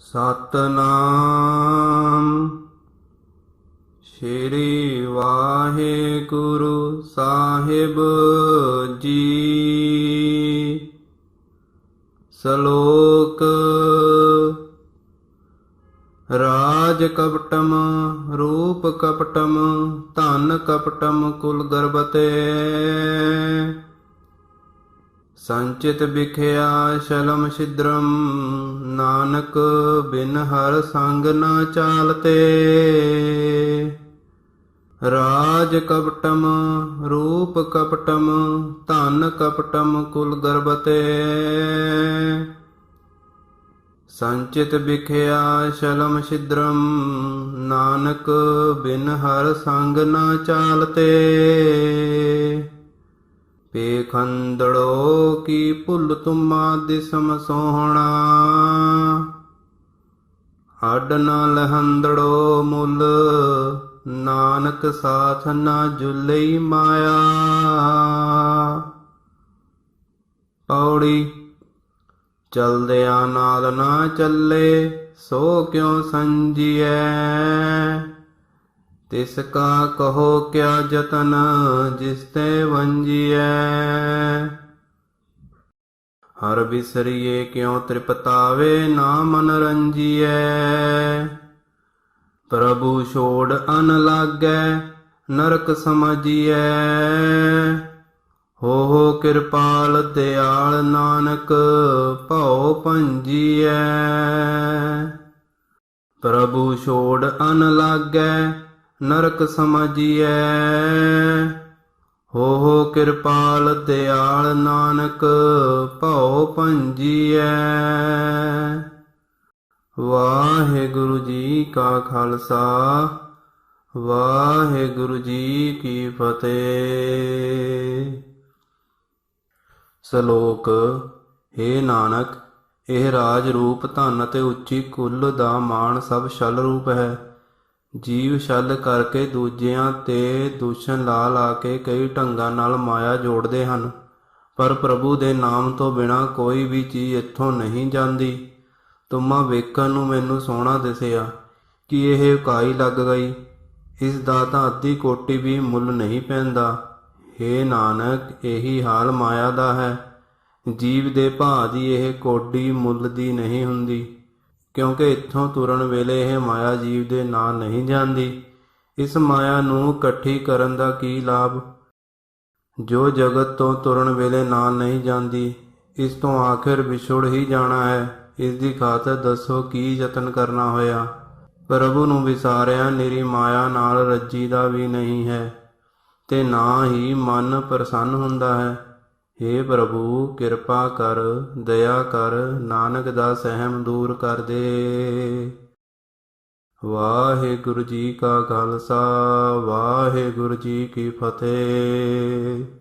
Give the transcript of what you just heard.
ਸਤਨਾਮ। ਸ਼੍ਰੀ ਵਾਹਿਗੁਰੂ ਸਾਹਿਬ ਜੀ। ਸ਼ਲੋਕ ਰਾਜ ਕਪਟਮ ਰੂਪ ਕਪਟਮ ਧਨ ਕਪਟਮ ਕੁਲ ਗਰਬਤੇ ਸੰਚਿਤ ਵਿਖਿਆ ਸ਼ਲਮ ਛਿਦਰਮ, ਨਾਨਕ ਬਿਨ ਹਰ ਸੰਗ ਨਾ ਚਾਲਤੇ। ਰਾਜ ਕਪਟਮ, ਰੂਪ ਕਪਟਮ, ਧਨ ਕਪਟਮ ਕੁਲ ਗਰਬਤੇ ਸੰਚਿਤ ਵਿਖਿਆ ਸ਼ਲਮ ਛਿਦਰਮ, ਨਾਨਕ ਬਿਨ ਹਰ ਸੰਗ ਨਾ ਚਾਲਤੇ। ਪੇਖੰਦੜੋ ਕੀ ਭੁੱਲ ਤੁਮਾ ਦਿਸਮ ਸੋਹਣਾ। ਹੱਡ ਨਾ ਲਹੰਦੜੋ ਮੁੱਲ, ਨਾਨਕ ਸਾਥ ਨਾ ਜੁਲਈ ਮਾਇਆ। ਪੌੜੀ, ਚਲਦਿਆਂ ਨਾਲ ਨਾ ਚੱਲੇ, ਸੋ ਕਿਉ ਸੰਜੀਐ? ਤਿਸ ਕਾ ਕਹੋ ਕਿਆ ਜਤਨ, ਜਿਸ ਤੇ ਵੰਜੀਐ। ਹਰ ਬਿਸਰੀਏ ਕਿਉ ਤ੍ਰਿਪਤਾਵੇ, ਨਾ ਮਨ ਰੰਜੀਐ। ਪ੍ਰਭੂ ਛੋੜ ਅਨ ਲਾਗੈ, ਨਰਕ ਸਮਝੀਐ। ਹੋ ਹੋ ਕਿਰਪਾਲ ਦਿਆਲ ਨਾਨਕ, ਭਉ ਭੰਜੀਐ। ਪ੍ਰਭੂ ਛੋੜ ਅਨ ਲਾਗੈ ਨਰਕ ਸਮਝੀਐ। ਹੋ ਹੋ ਕਿਰਪਾਲ ਦਿਆਲ ਨਾਨਕ, ਭਉ ਭੰਜੀਐ। ਵਾਹਿਗੁਰੂ ਜੀ ਕਾ ਖਾਲਸਾ, ਵਾਹਿਗੁਰੂ ਜੀ ਕੀ ਫਤਿਹ। ਸ਼ਲੋਕ, ਹੇ ਨਾਨਕ, ਇਹ ਰਾਜ ਰੂਪ ਧਨ ਅਤੇ ਉੱਚੀ ਕੁੱਲ ਦਾ ਮਾਣ ਸਭ ਛਲ ਰੂਪ ਹੈ। ਜੀਵ ਛਲ ਕਰਕੇ ਦੂਜਿਆਂ ਤੇ ਦੂਸ਼ਣ ਲਾ ਲਾ ਕੇ ਕਈ ਢੰਗਾਂ ਨਾਲ ਮਾਇਆ ਜੋੜਦੇ ਹਨ, ਪਰ ਪ੍ਰਭੂ ਦੇ ਨਾਮ ਤੋਂ ਬਿਨਾ ਕੋਈ ਵੀ ਚੀਜ਼ ਇੱਥੋਂ ਨਹੀਂ ਜਾਂਦੀ। ਤੁਮਾ ਵੇਖਣ ਨੂੰ ਮੈਨੂੰ ਸੋਹਣਾ ਦਿਸਿਆ ਕਿ ਇਹ ਕਾਈ ਲੱਗ ਗਈ। ਇਸ ਦਾ ਤਾਂ ਅੱਧੀ ਕੋਟੀ ਵੀ ਮੁੱਲ ਨਹੀਂ ਪੈਂਦਾ। ਹੇ ਨਾਨਕ, ਇਹੀ ਹਾਲ ਮਾਇਆ ਦਾ ਹੈ। ਜੀਵ ਦੇ ਭਾਅ ਦੀ ਇਹ ਕੋਡੀ ਮੁੱਲ ਦੀ ਨਹੀਂ ਹੁੰਦੀ। ਕਿਉਂਕਿ ਇੱਥੋਂ ਤੁਰਨ ਵੇਲੇ ਇਹ ਮਾਇਆ ਜੀਵ ਦੇ ਨਾਲ ਨਹੀਂ ਜਾਂਦੀ। ਇਸ ਮਾਇਆ ਨੂੰ ਇਕੱਠੀ ਕਰਨ ਦਾ ਕੀ ਲਾਭ? ਜੋ ਜਗਤ ਤੋਂ ਤੁਰਨ ਵੇਲੇ ਨਾਲ ਨਹੀਂ ਜਾਂਦੀ, ਇਸ ਤੋਂ ਆਖਿਰ ਵਿਛੜ ਹੀ ਜਾਣਾ ਹੈ। ਇਸ ਦੀ ਖਾਤਰ ਦੱਸੋ ਕੀ ਯਤਨ ਕਰਨਾ ਹੋਇਆ? ਪ੍ਰਭੂ ਨੂੰ ਵਿਸਾਰਿਆ, ਨਿਰੀ ਮਾਇਆ ਨਾਲ ਰੱਜੀ ਦਾ ਵੀ ਨਹੀਂ ਹੈ ਤੇ ਨਾ ਹੀ ਮਨ ਪ੍ਰਸੰਨ ਹੁੰਦਾ ਹੈ। हे ਪ੍ਰਭੂ, ਕਿਰਪਾ ਕਰ, ਦਇਆ ਕਰ, ਨਾਨਕ ਦਾ ਸਹਿਮ ਦੂਰ ਕਰ ਦੇ। ਵਾਹਿਗੁਰੂ ਜੀ ਕਾ ਖਾਲਸਾ, ਵਾਹਿਗੁਰੂ ਜੀ ਕੀ ਫਤਿਹ।